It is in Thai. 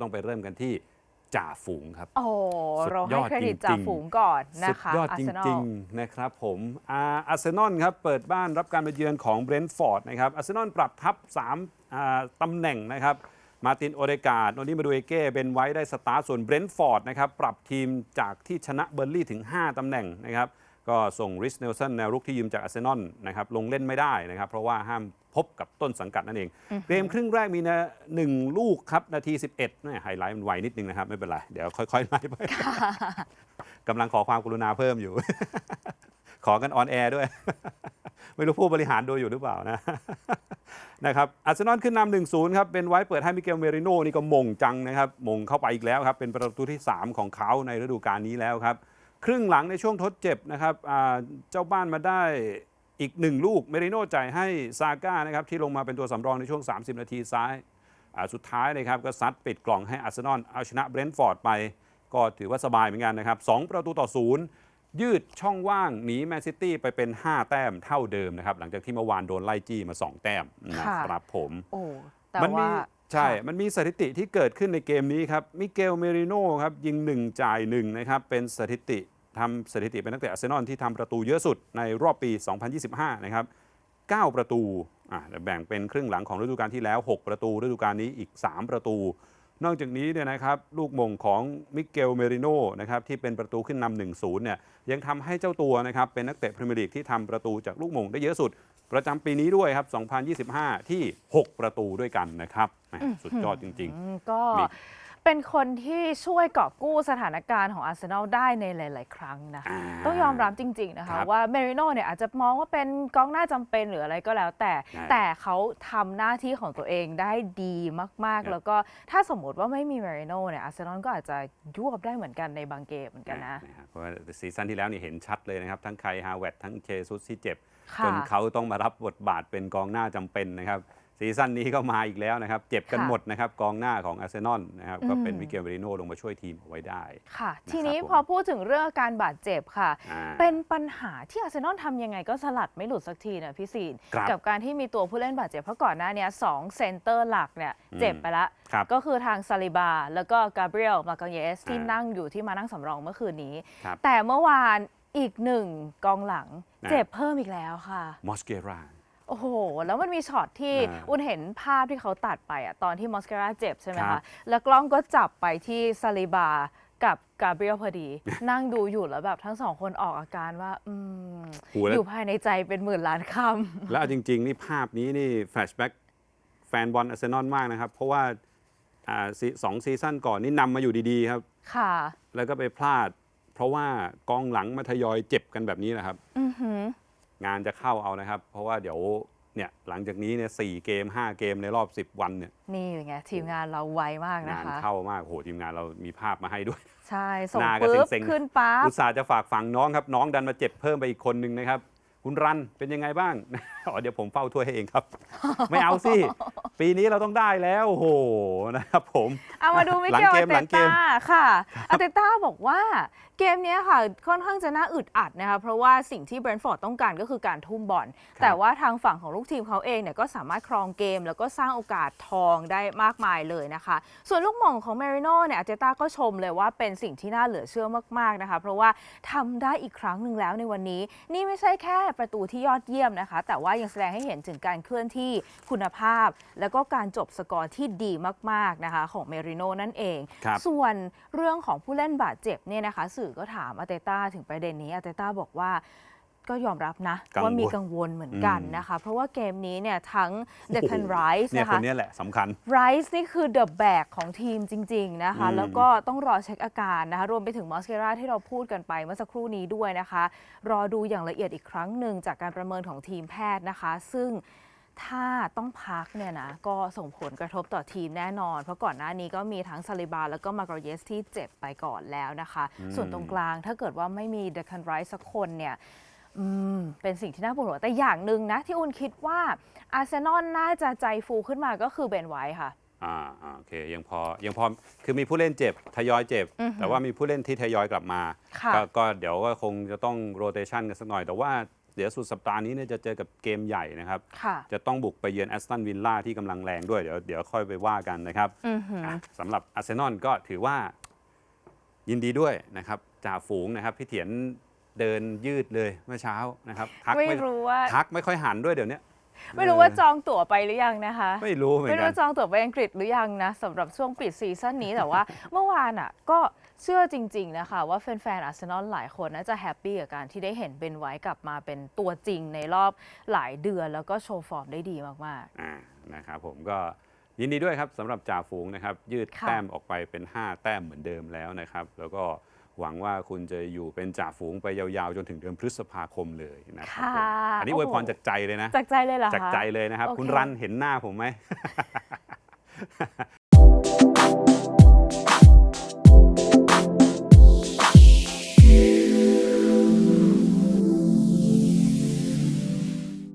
ต้องไปเริ่มกันที่จ่าฝูงครับ โอ้สุดเรายให้อดเครดิตจริงๆจ่าฝูงก่อนนะสุดคะยอดจร์เซนอลริง ๆ นะครับผมอาร์เซนอลครับ เปิดบ้านรับการมาเยือนของเบรนท์ฟอร์ดนะครับอาร์เซนอลปรับทัพ3อ่าตำแหน่งนะครับมาร์ตินโอเดกาดโนนี่มาดูเอเก้เบนไว้ได้สตาร์ทส่วนเบรนท์ฟอร์ดนะครับ ปรับทีมจากที่ชนะเบอร์ลี่ถึง 5ตำแหน่งนะครับ ก็ส่งริสเนลสันแนวรุกที่ยืมจากอาร์เซนอลนะครับลงเล่นไม่ได้นะครับ เพราะว่าห้ามพบกับต้นสังกัดนั่นเอง เกมครึ่งแรกมีนะหนึ่งลูกครับ นาที 11เนี่ยไฮไลท์มันไวนิดนึงนะครับ ไม่เป็นไร เดี๋ยวค่อยๆไล่ไปกำลังขอความกรุณาเพิ่มอยู่ ขอกันออนแอร์ด้วย ไม่รู้ผู้บริหารดูอยู่หรือเปล่านะนะครับอาร์เซนอลขึ้นนำหนึ่งศูนย์ครับ เป็นไว้เปิดให้มิเกลเมริโน่นี่ก็มงจังนะครับมงเข้าไปอีกแล้วครับเป็นประตูที่ 3 ของเขาในฤดูกาลนี้แล้วครับ ครึ่งหลังในช่วงทดเจ็บนะครับอ่าเจ้าบ้านมาได้อีกหนึ่งลูกเมริโน่จ่ายให้ซาก้านะครับที่ลงมาเป็นตัวสำรองในช่วง 30 นาทีซ้ายอ่าสุดท้ายนะครับก็ซัดปิดกล่องให้อาร์เซนอลเอาชนะเบรนท์ฟอร์ดไป ก็ถือว่าสบายเหมือนกันนะครับ2ประตูต่อศูนย์ยืดช่องว่างหนีแมนซิตี้ไปเป็น 5 แต้มเท่าเดิมนะครับ หลังจากที่เมื่อวานโดนไล่จี้มา 2 แต้มนะครับผมโอ้แต่มันมีว่า ใช่ค่ะมันมีสถิติที่เกิดขึ้นในเกมนี้ครับ มิเกล เมริโน่ครับยิง 1 จ่าย1นะครับ เป็นสถิติทำสถิติเป็นนักเตะอาร์เซนอลที่ทำประตูเยอะสุดในรอบปี 2025 นะครับ 9 ประตูอะแบ่งเป็นครึ่งหลังของฤดูกาลที่แล้ว 6 ประตู ฤดูกาลนี้อีก 3 ประตู นอกจากนี้เนี่ยนะครับลูกมงของมิเกล เมริโน่นะครับที่เป็นประตูขึ้นนำ1-0เนี่ยยังทำให้เจ้าตัวนะครับเป็นนักเตะพรีเมียร์ลีกที่ทำประตูจากลูกมงได้เยอะสุด ประจำปีนี้ด้วยครับ 2025 ที่ 6 ประตูด้วยกันนะครับแหม่สุดยอดจริง อืมก็มี เป็นคนที่ช่วยกอบกู้สถานการณ์ของอาร์เซนอลได้ในหลาย ๆ ครั้งนะอ่าต้องยอมรับจริง ๆ นะคะครับว่าเมริโน่เนี่ยอาจจะมองว่าเป็นกองหน้าจำเป็นหรืออะไรก็แล้ว แต่ใช่แต่เขาทำหน้าที่ของตัวเองได้ดีมากครับๆแล้วก็ถ้าสมมติว่าไม่มีเมริโน่เนี่ยอาร์เซนอลก็อาจจะยวบได้เหมือนกันในบางเกมเหมือนกันนะเพราะว่าซีซั่นที่แล้วนี่เห็นชัดเลยนะครับ ทั้งไคฮาวเวตทั้งเคซุสที่เจ็บค่ะจนเขาต้องมารับบทบาทเป็นกองหน้าจำเป็นนะครับ ซีซั่นนี้ก็มาอีกแล้วนะครับ เจ็บกันค่ะหมดนะครับ กองหน้าของอาร์เซนอลนะครับ ก็เป็นอืมมิเกลเวริโนลงมาช่วยทีมเอาไว้ได้ ค่ะนะครับทีนี้ผมพอพูดถึงเรื่องอาการบาดเจ็บค่ะอ่าเป็นปัญหาที่อาร์เซนอลทำยังไงก็สลัดไม่หลุดสักทีนะพี่ซีนครับกับการที่มีตัวผู้เล่นบาดเจ็บ เพราะก่อนหน้าเนี้ยสองเซนเตอร์หลักเนี่ยอืมเจ็บไปละครับก็คือทางซาลิบา แล้วก็กาเบรียลมากังเยสที่อ่านั่นั่งอยู่ที่มานั่งสำรองเมื่อคืนนี้ครับแต่เมื่อวานอีกหนึ่งกองหลังอ่าเจ็บเพิ่มอีกแล้วค่ะ มอสเกรา โอ้โห แล้วมันมีช็อตที่อ่าอุ่นเห็นภาพที่เขาตัดไปอะตอนที่มอสเกราเจ็บใช่ไหมครัคะ บ แล้วกล้องก็จับไปที่ซาลิบากับกาเบรียลพอดี นั่งดูอยู่แล้วแบบทั้งสองคนออกอาการว่า อืม โหแล้อว ยู่ภายในใจเป็นหมื่นล้านคำแล้วเอาจริง ๆ นี่ภาพนี้นี่แฟลชแบ็กแฟนบอลอาร์เซนอลมากนะครับ เพราะว่าอ่าซีสองซีซั่นก่อนนี่นำมาอยู่ดี ๆ ครับค่ะ แล้วก็ไปพลาด เพราะว่ากองหลังมาทยอยเจ็บกันแบบนี้แหละครับ อือหือ งานจะเข้าเอานะครับ เพราะว่าเดี๋ยวเนี่ยหลังจากนี้เนี่ยสเกม 5 เกมในรอบ 10 วันเนี่ยนี่ไงทีมงานเราไวมากนะงานคะเข้ามากโอ้โหทีมงานเรามีภาพมาให้ด้วย ใช่ส่งหน้าก็ปุ๊บเซ็งๆขึ้นปั๊บอุตส่าห์จะฝากฝังน้องครับ น้องดันมาเจ็บเพิ่มไปอีกคนนึงนะครับ คุณรันเป็นยังไงบ้าง อ๋อเดี๋ยวผมเฝ้าถ้วยให้เองครับ ไม่เอาสิ ปีนี้เราต้องได้แล้วโอ้โหนะครับผมเอามาดูมิหลังเกลเกอามเตหลังเกมต้าค่ะอาเตต้าบอกว่าเกมเนี้ยค่ะค่อนข้างจะน่าอึดอัดนะคะเพราะว่าสิ่งที่เบรนท์ฟอร์ดต้องการก็คือการทุ่มบอลแต่ว่าทางฝั่งของลูกทีมเขาเองเนี่ยก็สามารถครองเกม แล้วก็สร้างโอกาสทองได้มากมายเลยนะคะ ส่วนลูกหม่องของเมริโน่เนี่ยอาเตต้าก็ชมเลยว่าเป็นสิ่งที่น่าเหลือเชื่อมากๆนะคะ เพราะว่าทำได้อีกครั้งหนึ่งแล้วในวันนี้ นี่ไม่ใช่แค่ประตูที่ยอดเยี่ยมนะคะ แต่ว่ายังแสดงให้เห็นถึงการเคลื่อนที่คุณภาพ แล้วก็การจบสกอร์ที่ดีมากๆนะคะของเมริโน่นั่นเองครับส่วนเรื่องของผู้เล่นบาดเจ็บเนี่ยนะคะ สื่อก็ถามอาเตต้าถึงประเด็นนี้อาเตต้าบอกว่า ก็ยอมรับนะกังวลว่ามีกังวลเหมือนกันอืมนะคะ เพราะว่าเกมนี้เนี่ยทั้งเดคันไรส์เนี่ยนะคคะนเนี้ยแหละสำคัญไรส์นี่คือเดอะแบกของทีมจริง ๆ นะคะอืมแล้วก็ต้องรอเช็คอาการนะคะ รวมไปถึงมอสเกราที่เราพูดกันไปเมื่อสักครู่นี้ด้วยนะคะ รอดูอย่างละเอียดอีกครั้งหนึ่งจากการประเมินของทีมแพทย์นะคะ ซึ่งถ้าต้องพักเนี่ยนะก็ส่งผลกระทบต่อทีมแน่นอน เพราะก่อนหน้านี้ก็มีทั้งซาลิบา แล้วก็มาการเยสที่เจ็บไปก่อนแล้วนะคะ ส่วนตรงกลางถ้าเกิดว่าไม่มีเดคันไรส์สักคนเนี่ย อืมเป็นสิ่งที่น่าปวดหัวแต่อย่างหนึ่งนะ ที่อุ่นคิดว่าอาร์เซนอลน่าจะใจฟูขึ้นมาก็คือเบนไวท์ค่ะ อ่าอ่าโอเคยังพอยังพอคือมีผู้เล่นเจ็บทยอยเจ็บ อือหือแต่ว่ามีผู้เล่นที่ทยอยกลับมาค่ะก็ก็เดี๋ยวก็คงจะต้องโรเตชันกันสักหน่อย แต่ว่าเดี๋ยวสุดสัปดาห์นี้เนี่ยจะเจอกับเกมใหญ่นะครับ ค่ะ จะต้องบุกไปเยือนแอสตันวิลล่าที่กำลังแรงด้วยเดี๋ยวเดี๋ยวค่อยไปว่ากันนะครับอือหืออะสำหรับอาร์เซนอลก็ถือว่ายินดีด้วยนะครับจ่าฝูงนะครับพี่เถียน เดินยืดเลยเมื่อเช้านะครับทักไม่รู้ว่าทักไม่ค่อยหันด้วยเดี๋ยวนี้ไม่รู้ว่าจองตั๋วไปหรือยังนะคะ ไม่รู้เหมือนไม่กัรู้นจองตั๋วไปอังกฤษหรือยังนะสำหรับช่วงปิดซีซั่นนี้แต่ว่าเมื่อวานอะก็เชื่อจริง ๆ นะคะ ว่าแฟนๆอาร์เซนอลหลายคนน่าจะแฮปปี้กับการที่ได้เห็นเบนไว้กลับมาเป็นตัวจริงในรอบหลายเดือน แล้วก็โชว์ฟอร์มได้ดีมากอ่านะครับผมก็ยินดีด้วยครับสำหรับจ่าฝูงนะครับ ยืดค่ะแต้มออกไปเป็น 5 แต้มเหมือนเดิมแล้วนะครับ แล้วก็ หวังว่าคุณจะอยู่เป็นจ่าฝูงไปยาวๆ จนถึงเดือนพฤษภาคมเลยนะครับผมค่ะอันนี้อวยพรจากใจเลยนะๆจากใจเลยเหรอคะจากใจเลยนะครับโอเคคุณรันเห็นหน้าผมไหม